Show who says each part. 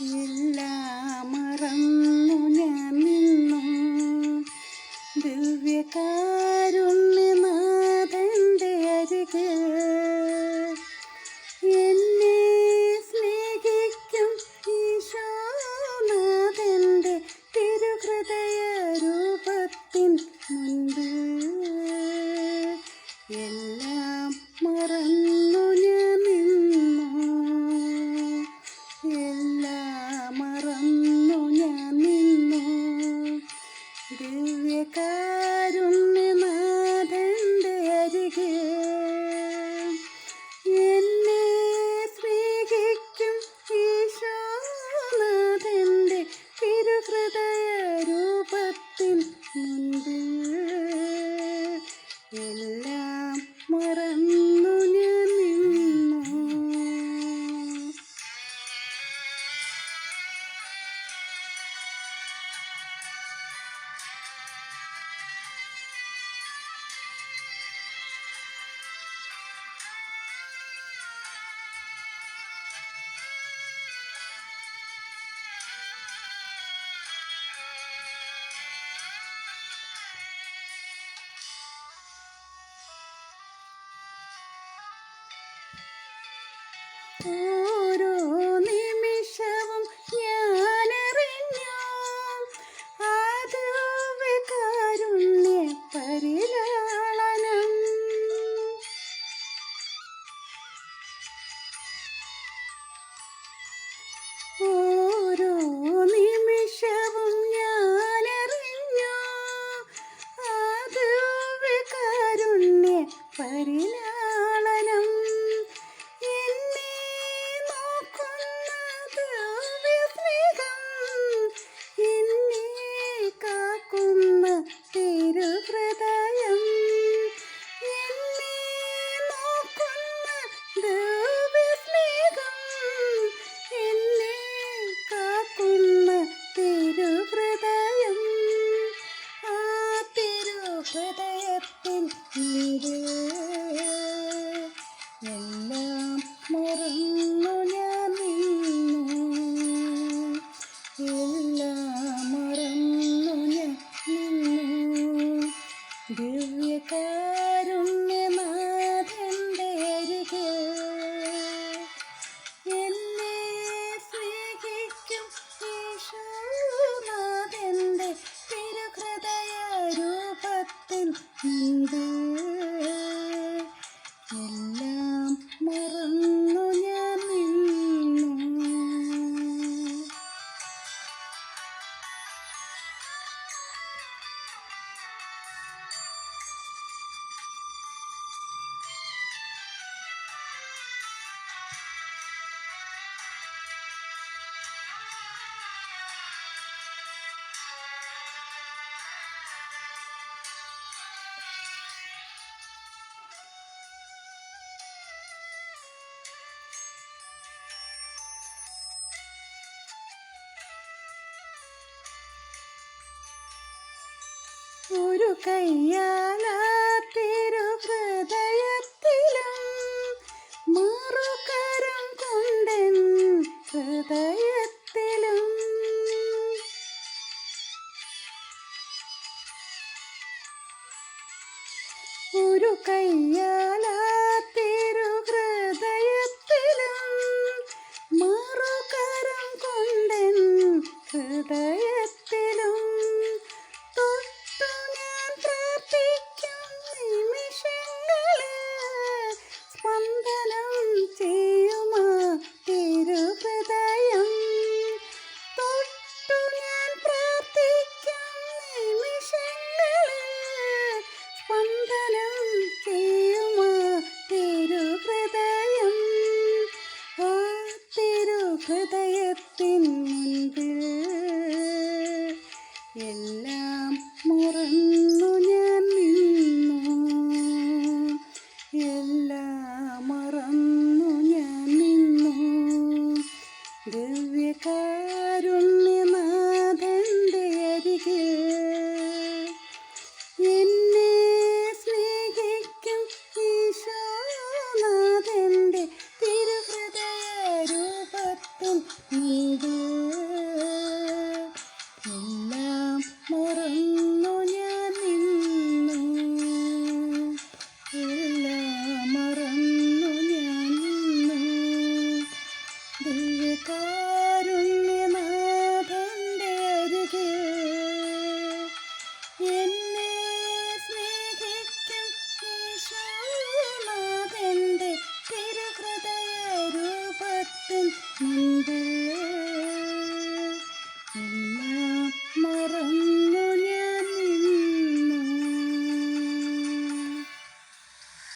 Speaker 1: എല്ലാം മറന്നു ഞാൻ നിന്നും ദിവ്യകാ Ooh. blue. കയ്യാലാത്തിരു ഹൃദയത്തിലും ഹൃദയ தெய்வத்தின் முன்பில் எல்லா